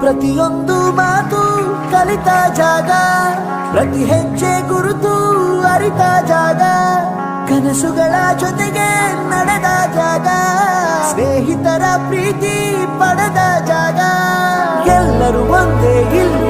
ಪ್ರತಿಯೊಂದು ಮಾತು ಕಲಿತ ಜಾಗ, ಪ್ರತಿ ಹೆಜ್ಜೆ ಗುರುತು ಅರಿತ ಜಾಗ, ಕನಸುಗಳ ಜೊತೆಗೆ ನಡೆದ ಜಾಗ, ಸ್ನೇಹಿತರ ಪ್ರೀತಿ ಪಡೆದ ಜಾಗ. ಎಲ್ಲರೂ ಒಂದೇ ಇಲ್ಲಿ.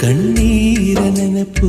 ಕಣ್ಣೀರ ನೆನಪು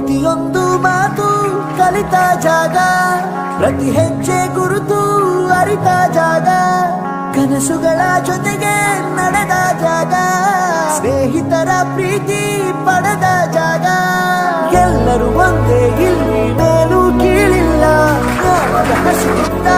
ಪ್ರತಿಯೊಂದು ಮಾತು ಕಲಿತ ಜಾಗ, ಪ್ರತಿ ಹೆಜ್ಜೆ ಗುರುತು ಅರಿತ ಜಾಗ, ಕನಸುಗಳ ಜೊತೆಗೆ ನಡೆದ ಜಾಗ, ಸ್ನೇಹಿತರ ಪ್ರೀತಿ ಪಡೆದ ಜಾಗ. ಎಲ್ಲರೂ ಒಂದೇ ಇಲ್ಲಿ, ಮೇಲೂ ಕೀಳಿಲ್ಲ